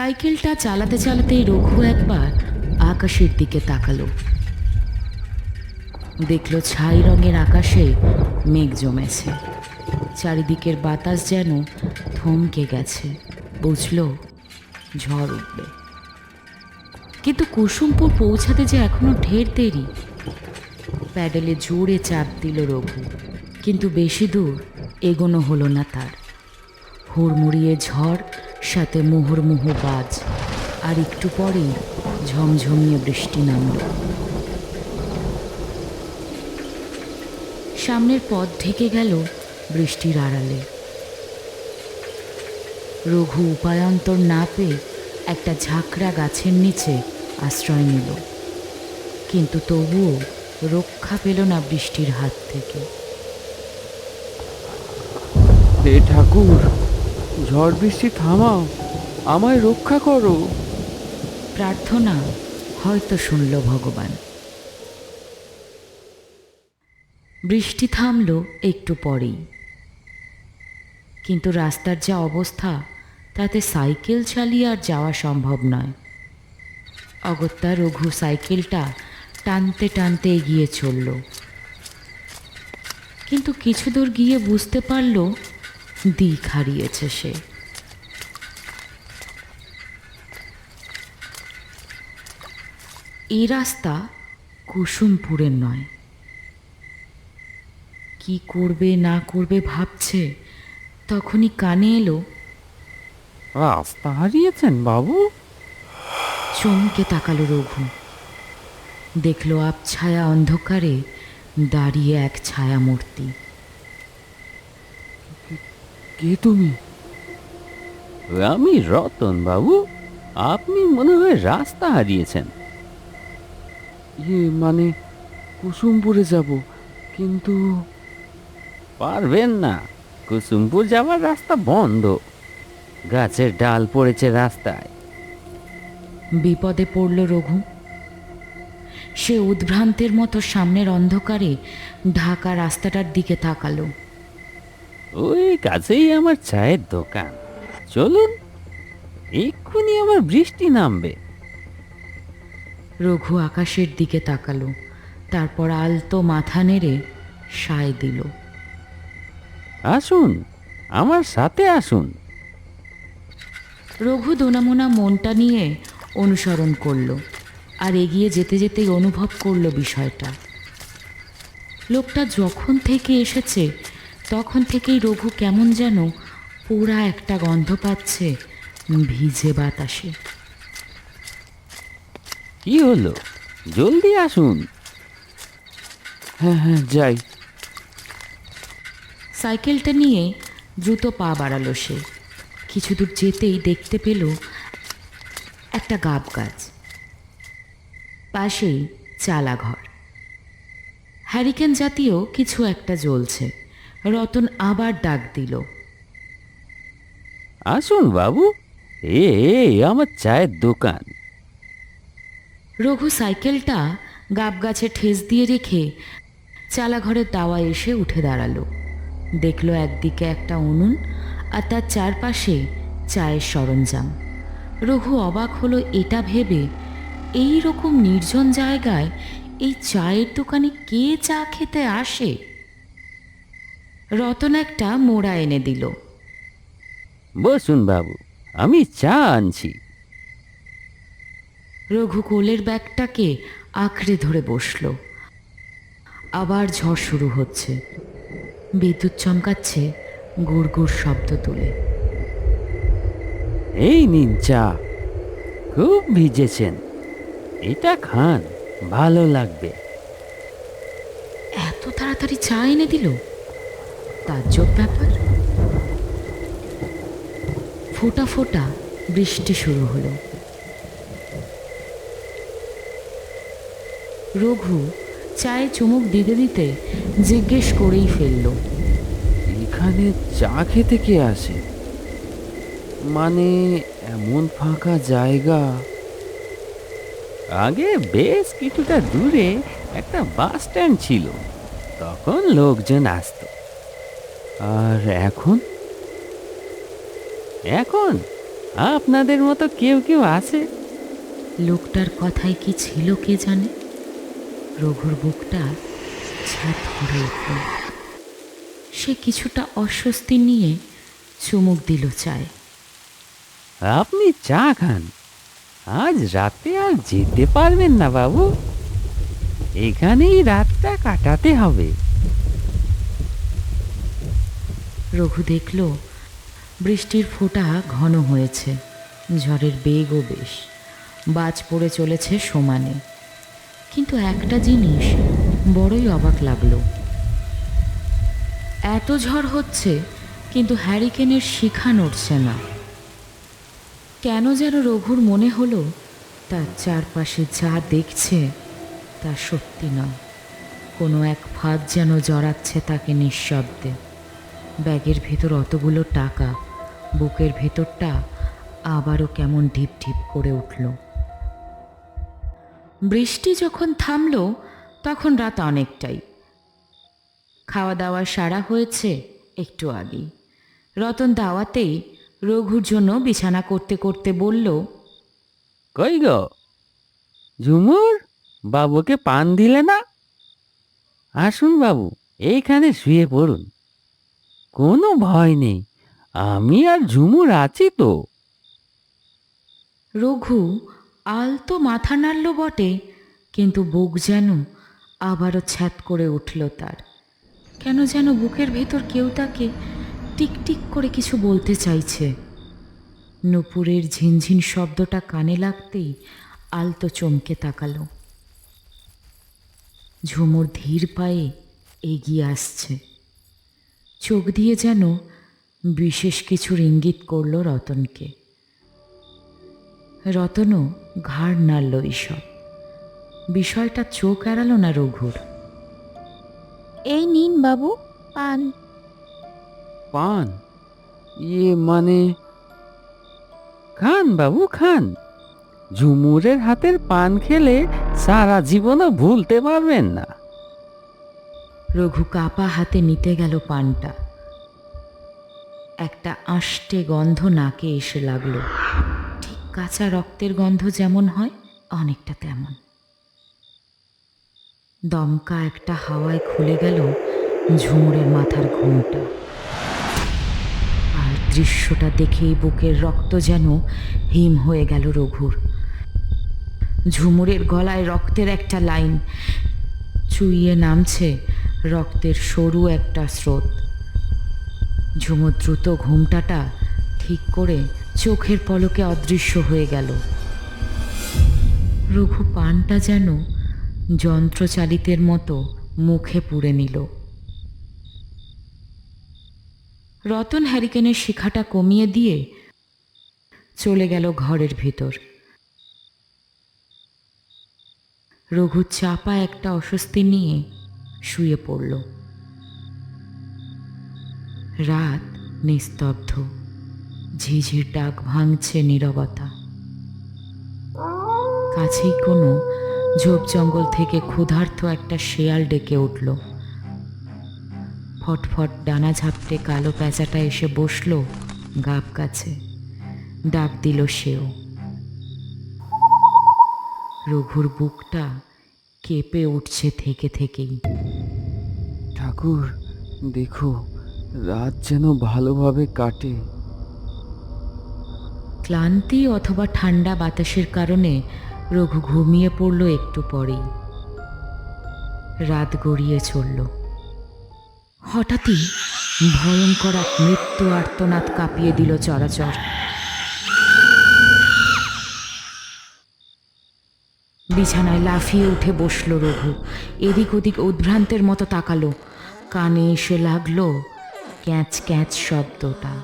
সাইকেলটা চালাতে চালাতেই রঘু একবার আকাশের দিকে তাকালো। দেখল ছাই রঙের আকাশে মেঘ জমেছে। চারিদিকের বাতাস যেন থমকে গেছে। বুঝলো, ঝড় উঠবে। কিন্তু কুসুমপুর পৌঁছাতে যে এখনও ঢের দেরি। প্যাডেলে জোরে চাপ দিল রঘু, কিন্তু বেশি দূর এগোনো হলো না তার। হুড়মুড়িয়ে ঝড় সাথে মুহুর্মুহু বাজ, আর একটু পরেই ঝমঝমিয়ে বৃষ্টি নামল। সামনের পথ ঢেকে গেল বৃষ্টির আড়ালে। রঘু উপায়ন্তর না পেয়ে একটা ঝাঁকড়া গাছের নিচে আশ্রয় নিল। কিন্তু তবুও রক্ষা পেল না বৃষ্টির হাত থেকে। ঠাকুর! ঝড় বৃষ্টি থামাও, আমায় রক্ষা করো। প্রার্থনা হয়তো শুনল ভগবান। বৃষ্টি থামল একটু পরেই। কিন্তু রাস্তার যা অবস্থা, তাতে সাইকেল চালিয়ে আর যাওয়া সম্ভব নয়। অগত্যা রঘু সাইকেলটা টানতে টানতে এগিয়ে চলল। কিন্তু কিছু দূর গিয়ে বুঝতে পারল দিক হারিয়েছে সে। এই রাস্তা কুসুমপুরের নয়। কি করবে না করবে ভাবছে তখনই কানে এলো রাস্তা হারিয়েছেন বাবু? চমকে তাকালো রঘু। দেখল আবছায়া অন্ধকারে দাঁড়িয়ে এক ছায়া মূর্তি কে তুমি? আমি রতন বাবু। আপনি মনে হয় রাস্তা হারিয়েছেন। ইয়ে মানে কুসুমপুরে যাব কিন্তু পারবেন না। কুসুমপুর যাওয়ার রাস্তা বন্ধ। গাছের ডাল পড়েছে রাস্তায়। বিপদে পড়ল রঘু। সে উদ্ভ্রান্তের মতো সামনের অন্ধকারে ঢাকা রাস্তাটার দিকে তাকালো। ওই কাছেই আমার চায়ের দোকান। চলুন এক্ষুনি আবার বৃষ্টি নামবে। রঘু আকাশের দিকে তাকালো তারপর আলতো মাথা নেড়ে সায় দিল। আসুন আমার সাথে আসুন। রঘু দোনামোনা মনটা নিয়ে অনুসরণ করল আর এগিয়ে যেতে যেতেই অনুভব করল বিষয়টা। লোকটা যখন থেকে এসেছে তখন থেকেই রঘু কেমন যেন পোড়া একটা গন্ধ পাচ্ছে ভিজে বাতাসে। কি হলো? জলদি আসুন। হ্যাঁ হ্যাঁ যাই। সাইকেলটা নিয়ে দ্রুত পা বাড়ালো সে। কিছু দূর যেতেই দেখতে পেল একটা গাব গাছ। পাশেই চালা ঘর হ্যারিকেন জাতীয় কিছু একটা জ্বলছে। রতন আবার ডাক দিল। আসুন বাবু এ আমার চায়ের দোকান। রঘু সাইকেলটা গাব গাছে ঠেস দিয়ে রেখে চালা ঘরের দাওয়া এসে উঠে দাঁড়াল। দেখল একদিকে একটা উনুন আর তার চারপাশে চায়ের সরঞ্জাম। রঘু অবাক হলো এটা ভেবে এই রকম নির্জন জায়গায় এই চায়ের দোকানে কে চা খেতে আসে? রতন একটা মোড়া এনে দিল। বসুন বাবু আমি চা আনছি। রঘু কোলের ব্যাগটাকে আঁকড়ে ধরে বসল। আবার ঝড় শুরু হচ্ছে। বিদ্যুৎ চমকাচ্ছে গুড় গুড় শব্দ তুলে। এই নিন চা। খুব ভিজেছেন। এটা খান ভালো লাগবে। এত তাড়াতাড়ি চা এনে দিল? তাজ্জব ব্যাপার? ফোটা ফোটা বৃষ্টি শুরু হলো। রঘু চায়ে চুমুক দিতে দিতে জিজ্ঞেস করেই ফেলল এখানে চা খেতে কে আসে? মানে এমন ফাঁকা জায়গা? আগে বেশ কিছুটা দূরে একটা বাস স্ট্যান্ড ছিল তখন লোকজন আসতো। আর এখন? এখন? আপনাদের মতো কেউ কেউ আছে? লোকটার কথায় কি ছিল কে জানে? রঘুর বুকটা ছাত করে উঠল। সে কিছুটা অস্বস্তি নিয়ে চুমুক দিল চায়। আপনি চা খান। আজ রাতে আর যেতে পারবেন না বাবু। এখানেই রাতটা কাটাতে হবে। রঘু দেখল, বৃষ্টির ফোঁটা ঘন হয়েছে, ঝড়ের বেগও বেশ, বাজ পড়ে চলেছে সমানে। কিন্তু একটা জিনিস বড়ই অবাক লাগল। এত ঝড় হচ্ছে, কিন্তু হ্যারিকেনের শিখা নড়ছে না। কেন যেন রঘুর মনে হলো, তার চারপাশে যা দেখছে, তা সত্যি নয়। কোনো এক ফাঁদ যেন জড়াচ্ছে তাকে নিঃশব্দে। ব্যাগের ভেতর অতগুলো টাকা, বুকের ভেতরটা আবারও কেমন ঢিপ ঢিপ করে উঠল। বৃষ্টি যখন থামলো, তখন রাত অনেকটাই। খাওয়া দাওয়া সারা হয়েছে একটু আগেই। রতন দাওয়াতেই রঘুর জন্য বিছানা করতে করতে বলল, কই গো? ঝুমুর, বাবুকে পান দিলে না? আসুন বাবু, এইখানে শুয়ে পড়ুন। কোনো ভয় নেই। আমি আর ঝুমুর আছি তো। রঘু আলতো মাথা নাড়ল বটে, কিন্তু বুক যেন আবারও ছ্যাত করে উঠল তার। কেন যেন বুকের ভেতর কেউ তাকে টিকটিক করে কিছু বলতে চাইছে। নুপুরের ঝিনঝিন শব্দটা কানে লাগতেই আলতো চমকে তাকালো। ঝুমুর ধীর পায়ে এগিয়ে আসছে। চোখ দিয়ে যেন বিশেষ কিছুর ইঙ্গিত করল রতনকে। রতনও ঘাড় নাড়ল ঈষৎ বিষয়টা চোখ এড়ালো না রঘুর। এই নিন বাবু পান। পান? ইয়ে মানে? খান বাবু খান। ঝুমুরের হাতের পান খেলে সারা জীবনও ভুলতে পারবেন না। রঘু কাপা হাতে নিতে গেল পানটা। একটা আষ্টে গন্ধ নাকে এসে লাগল। ঠিক কাঁচা রক্তের গন্ধ যেমন হয়, অনেকটা তেমন। দমকা একটা হাওয়ায় খুলে গেল ঝুমুরের মাথার ঘুমটা। আর দৃশ্যটা দেখেই বুকের রক্ত যেন হিম হয়ে গেল রঘুর। ঝুমুরের গলায় রক্তের একটা লাইন, চুইয়ে নামছে রক্তের সরু একটা স্রোত। ঝুমুর দ্রুত ঘুমটাটা ঠিক করে চোখের পলকে অদৃশ্য হয়ে গেল। রঘু পানটা যেন যন্ত্রচালিতের মতো মুখে পুড়ে নিল। রতন হ্যারিকেনের শিখাটা কমিয়ে দিয়ে চলে গেল ঘরের ভেতর। রঘু চাপা একটা অস্বস্তি নিয়ে শুয়ে পড়ল। রাত নিস্তব্ধ। ঝিঝির ডাক ভাঙছে নীরবতা। কাছেই কোনো ঝোপ জঙ্গল থেকে ক্ষুধার্ত একটা শেয়াল ডেকে উঠল। ফটফট ডানা ঝাপটে কালো প্যাঁচাটা এসে বসল গাব কাছে। ডাক দিল সেও। রঘুর বুকটা কেঁপে উঠছে থেকে থেকেই। ঠাকুর, দেখো, রাত যেন ভালোভাবে কাটে। ক্লান্তি অথবা ঠান্ডা বাতাসের কারণে রঘু ঘুমিয়ে পড়ল একটু পরেই। রাত গড়িয়ে চলল। হঠাৎই ভয়ঙ্কর এক মৃত্যু আর্তনাদ কাঁপিয়ে দিল চরাচর। বিছানায় লাফিয়ে উঠে বসল রঘু। এদিক ওদিক উদ্ভ্রান্তের মতো তাকালো। কানে এসে লাগল ক্যাঁচ ক্যাঁচ শব্দটা।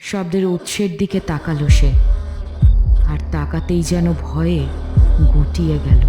শব্দের উৎসের দিকে তাকালো সে, আর তাকাতেই যেন ভয়ে গুটিয়ে গেল।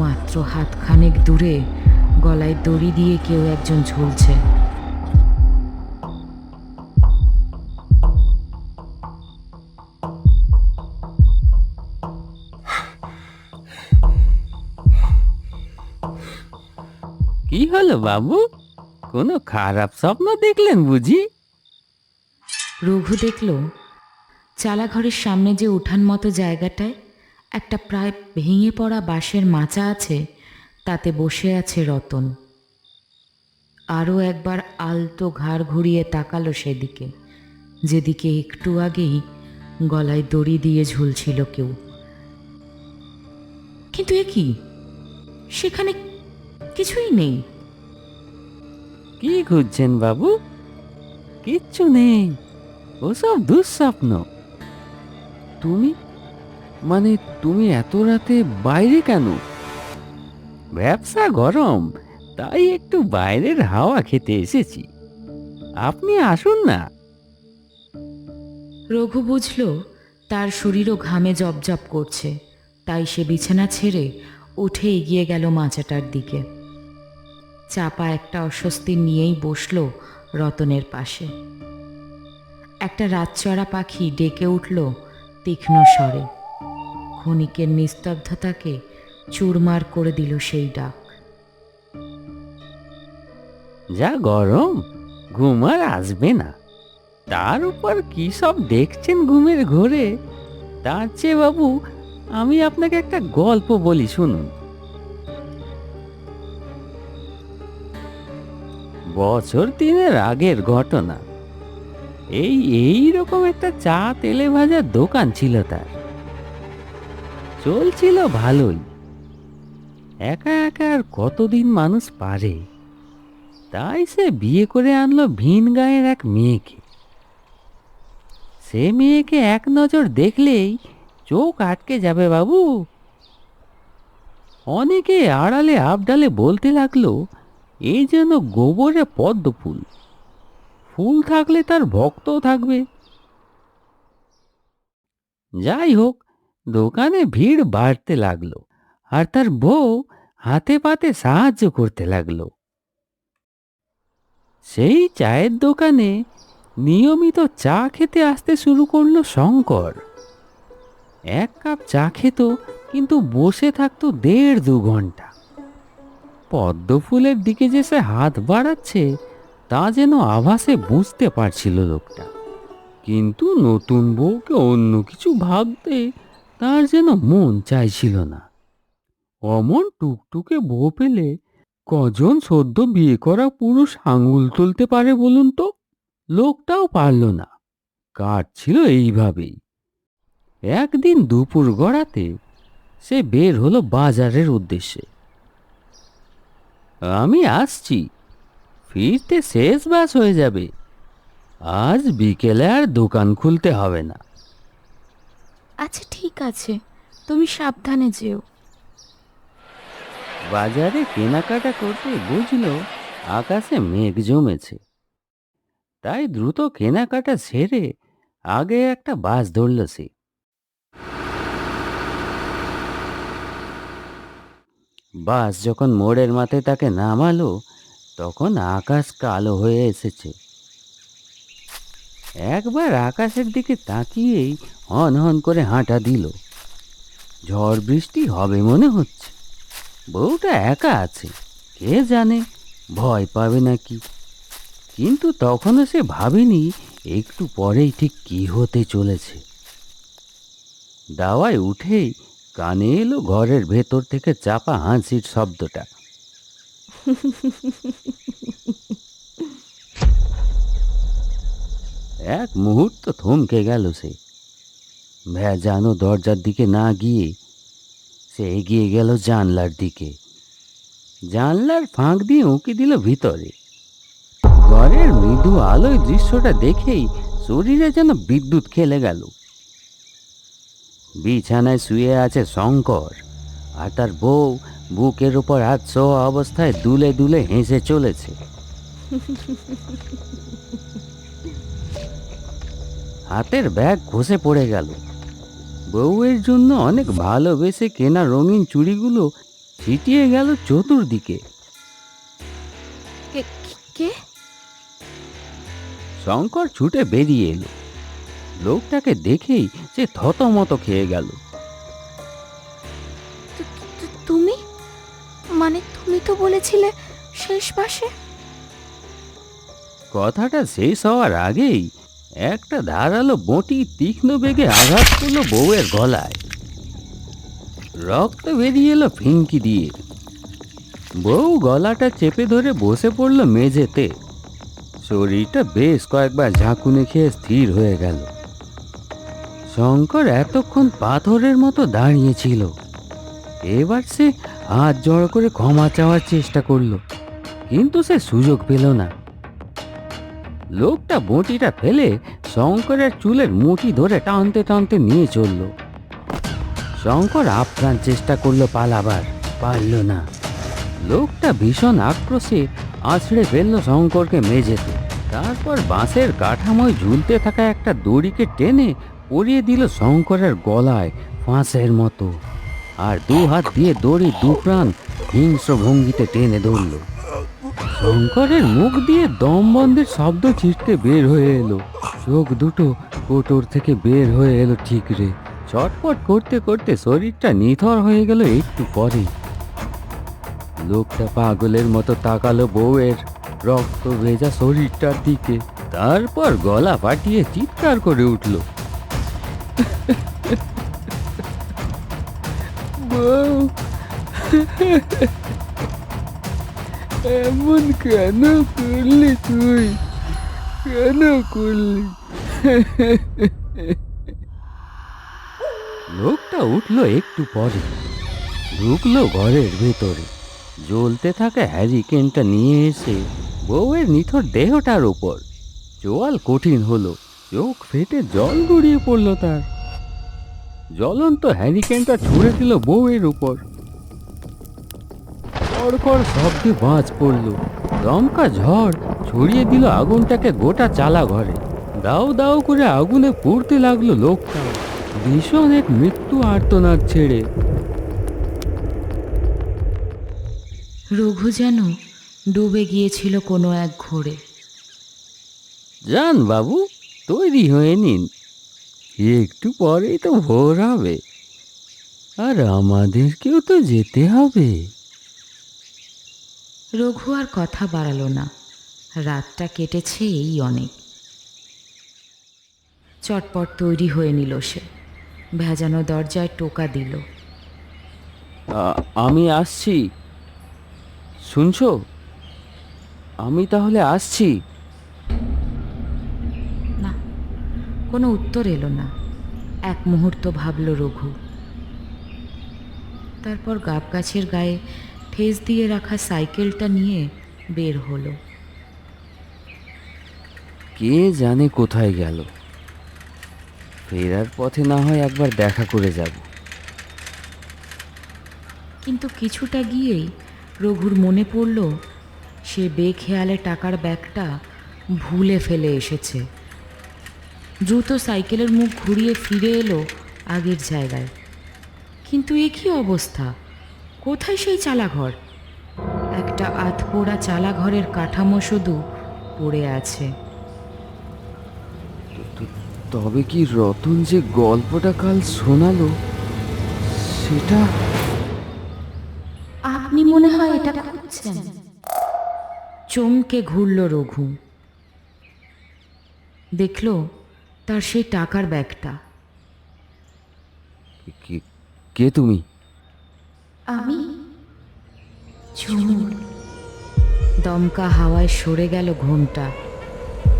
মাত্র হাতখানেক দূরে গলায় দড়ি দিয়ে কেউ একজন ঝুলছে। হলো, বাবু? কোনো খারাপ স্বপ্ন দেখলেন বুঝি? রঘু দেখল, চালাঘরের সামনে যে উঠান মতো জায়গাটায় একটা প্রায় ভেঙে পড়া বাঁশের মাচা আছে, তাতে বসে আছে রতন। আরও একবার আলতো ঘাড় ঘুরিয়ে তাকালো সেদিকে, যেদিকে একটু আগেই গলায় দড়ি দিয়ে ঝুলছিল কেউ। কিন্তু এ কি? সেখানে কিছুই নেই। কি খুঁজছেন বাবু? কিচ্ছু নেই। ওসব দুঃস্বপ্ন। তুমি? মানে তুমি এত রাতে বাইরে কেন? ব্যবসা গরম, তাই একটু বাইরের হাওয়া খেতে এসেছি। আপনি আসুন না। রঘু বুঝল, তার শরীরও ঘামে জপজপ করছে, তাই সে বিছানা ছেড়ে উঠে এগিয়ে গেল মাচাটার দিকে। চাপা একটা অস্বস্তি নিয়েই বসল রতনের পাশে। একটা রাতচড়া পাখি ডেকে উঠল তীক্ষ্ণ স্বরে। ক্ষণিকের নিস্তব্ধতাকে চুরমার করে দিল সেই ডাক। যা গরম, ঘুম আর আসবে না। তার উপর কি সব দেখছেন ঘুমের ঘোরে? তার চেয়ে বাবু, আমি আপনাকে একটা গল্প বলি, শুনুন। বছর তিনের আগের ঘটনা। এই এই রকম একটা চা তেলে ভাজার দোকান ছিল তার। চলছিল ভালোই। একা একা আর কতদিন মানুষ পারে? তাই সে বিয়ে করে আনলো ভিন গায়ের এক মেয়েকে। সে মেয়েকে এক নজর দেখলেই চোখ আটকে যাবে বাবু। অনেকে আড়ালে আবডালে বলতে লাগল এই যেন গোবরে পদ্ম ফুল। ফুল থাকলে তার ভক্তও থাকবে। যাই হোক, দোকানে ভিড় বাড়তে লাগল আর তার বউ হাতে পাতে সাহায্য করতে লাগল। সেই চায়ের দোকানে নিয়মিত চা খেতে আসতে শুরু করল শঙ্কর। এক কাপ চা খেত, কিন্তু বসে থাকতো দেড় দু ঘণ্টা। পদ্ম ফুলের দিকে যে সে হাত বাড়াচ্ছে, তা যেন আভাসে বুঝতে পারছিল লোকটা। কিন্তু নতুন বউকে অন্য কিছু ভাবতে তার যেন মন চাইছিল না। অমন টুকটুকে বউ পেলে কজন সদ্য বিয়ে করা পুরুষ আঙুল তুলতে পারে বলুন তো? লোকটাও পারল না। কাটছিল এইভাবেই। একদিন দুপুর গড়াতে সে বের হলো বাজারের উদ্দেশ্যে। আমি আসছি। ফিরতে শেষ বাস হয়ে যাবে। আজ বিকেলে আর দোকান খুলতে হবে না। আচ্ছা ঠিক আছে। তুমি সাবধানে যেও। বাজারে কেনাকাটা করতে বুঝলো আকাশে মেঘ জমেছে। তাই দ্রুত কেনাকাটা সেরে আগে একটা বাস ধরল সে। বাস যখন মোড়ের মাথায় তাকে নামালো, তখন আকাশ কালো হয়ে এসেছে। একবার আকাশের দিকে তাকিয়েই হন হন করে হাঁটা দিল। ঝড় বৃষ্টি হবে মনে হচ্ছে। বউটা একা আছে, কে জানে, ভয় পাবে নাকি। কিন্তু তখনও সে ভাবেনি একটু পরেই ঠিক কি হতে চলেছে। দাওয়ায় উঠেই কানে এলো ঘরের ভেতর থেকে চাপা হাসির শব্দটা। এক মুহূর্ত থমকে গেল সে। ভেজানো দরজার দিকে না গিয়ে সে এগিয়ে গেল জানলার দিকে। জানলার ফাঁক দিয়ে উঁকি দিল ভিতরে। ঘরের মৃদু আলোয় দৃশ্যটা দেখেই শরীরে যেন বিদ্যুৎ খেলে গেল। বিছানায় শুয়ে আছে শঙ্কর। আর তার বউ বুকের উপর হাত শোয়া অবস্থায় দুলে দুলে হেসে চলেছে। হাতের ব্যাগ ঘষে পড়ে গেল। বউয়ের জন্য অনেক ভালোবেসে কেনা রঙিন চুড়িগুলো ছিটিয়ে গেল চতুর্দিকে। শঙ্কর ছুটে বেরিয়ে এলো। লোকটাকে দেখেই সে থতমত খেয়ে গেল। তুমি? মানে তুমি তো বলেছিলে শেষ পাশে কথাটা শেষ হওয়ার আগেই একটা ধারালো বঁটি তীক্ষ্ণ বেগে আঘাত করল বউয়ের গলায়। রক্ত বেরিয়ে এলো ফিঙ্কি দিয়ে। বউ গলাটা চেপে ধরে বসে পড়ল মেঝেতে। শরীরটা বেশ কয়েকবার ঝাঁকুনি খেয়ে স্থির হয়ে গেল। শঙ্কর এতক্ষণ পাথরের মতো দাঁড়িয়েছিল এবার সে হাত জড়ো করে ক্ষমা চাওয়ার চেষ্টা করল, কিন্তু সে সুযোগ পেল না। লোকটা বঁটিটা ফেলে শঙ্করের চুলের মুঠি ধরে টানতে টানতে নিয়ে চলল। শঙ্কর আপ্রাণ চেষ্টা করল পালাবার, পারল না। লোকটা ভীষণ আক্রোশে আছড়ে ফেলল শঙ্করকে মেঝেতে। তারপর বাঁশের কাঠামোয় ঝুলতে থাকা একটা দড়িকে টেনে পরিয়ে দিল শঙ্করের গলায় ফাঁসের মতো। আর দু হাত দিয়ে দড়ি দু প্রাণ হিংস্র ভঙ্গিতে টেনে ধরল। শঙ্করের মুখ দিয়ে দম বন্ধের শব্দ ছিটকে বের হয়ে এলো। চোখ দুটো কোটর থেকে বের হয়ে এলো ঠিক রে। চটপট করতে করতে শরীরটা নিথর হয়ে গেল একটু পরে। লোকটা পাগলের মতো তাকালো বউয়ের রক্ত ভেজা শরীরটার দিকে। তারপর গলা ফাটিয়ে চিৎকার করে উঠল। এমন কেন করলি তুই? কেন করলি? লোকটা উঠল একটু পরে। ঢুকলো ঘরের ভেতরে। জ্বলতে থাকা হ্যারিকেনটা নিয়ে এসে বউয়ের নিথর দেহটার ওপর চোয়াল কঠিন হলো। চোখ ফেটে জল গড়িয়ে পড়ল তার। জ্বলন্ত হ্যারিকেনটা ছুঁড়ে দিল বউয়ের উপর। কড়কড় শব্দে বাজ পড়ল। দমকা ঝড় ছড়িয়ে দিল আগুনটাকে গোটা চালা ঘরে। দাও দাও করে আগুনে পড়তে লাগল লোকটা। ভীষণ এক মৃত্যু আর্তনাদ ছেড়ে। রঘু যেন ডুবে গিয়েছিল কোনো এক ঘোরে। যান বাবু তৈরি হয়ে নিন। একটু পরেই তো ভোর হবে। আর আমাদেরকেও তো যেতে হবে। রঘু আর কথা বাড়ালো না। রাতটা কেটেছে এই অনেক। চটপট তৈরি হয়ে নিল সে। ভেজানো দরজায় টোকা দিল। আমি আসছি। শুনছো? আমি তাহলে আসছি। কোনো উত্তর এলো না। এক মুহূর্ত ভাবল রঘু। তারপর গাব গাছের গায়ে ঠেস দিয়ে রাখা সাইকেলটা নিয়ে বের হলো। কে জানে কোথায় গেল। ফেরার পথে না হয় একবার দেখা করে যাব। কিন্তু কিছুটা গিয়েই রঘুর মনে পড়ল সে বেখেয়ালে টাকার ব্যাগটা ভুলে ফেলে এসেছে। দ্রুত সাইকেলের মুখ ঘুরিয়ে ফিরে এলো আগের জায়গায়। কিন্তু এ কী অবস্থা? কোথায় সেই চালাঘর? একটা আধপোড়া চালাঘরের কাঠামো শুধু পড়ে আছে। তবে কি রতন যে গল্পটা কাল শোনালো সেটা? আপনি মনে হয় এটা খুঁজছেন? চমকে ঘুরল রঘু। দেখল তার সেই টাকার ব্যাগটা। কে- কে তুমি? আমি ঝুমুর দমকা হাওয়ায় সরে গেল ঘোমটা।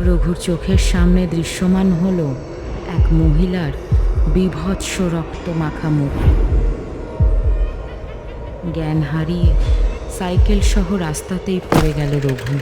রঘুর চোখের সামনে দৃশ্যমান হলো এক মহিলার বিভৎস রক্ত মাখা মুখ। জ্ঞান হারিয়ে সাইকেল সহ রাস্তাতেই পড়ে গেল রঘু।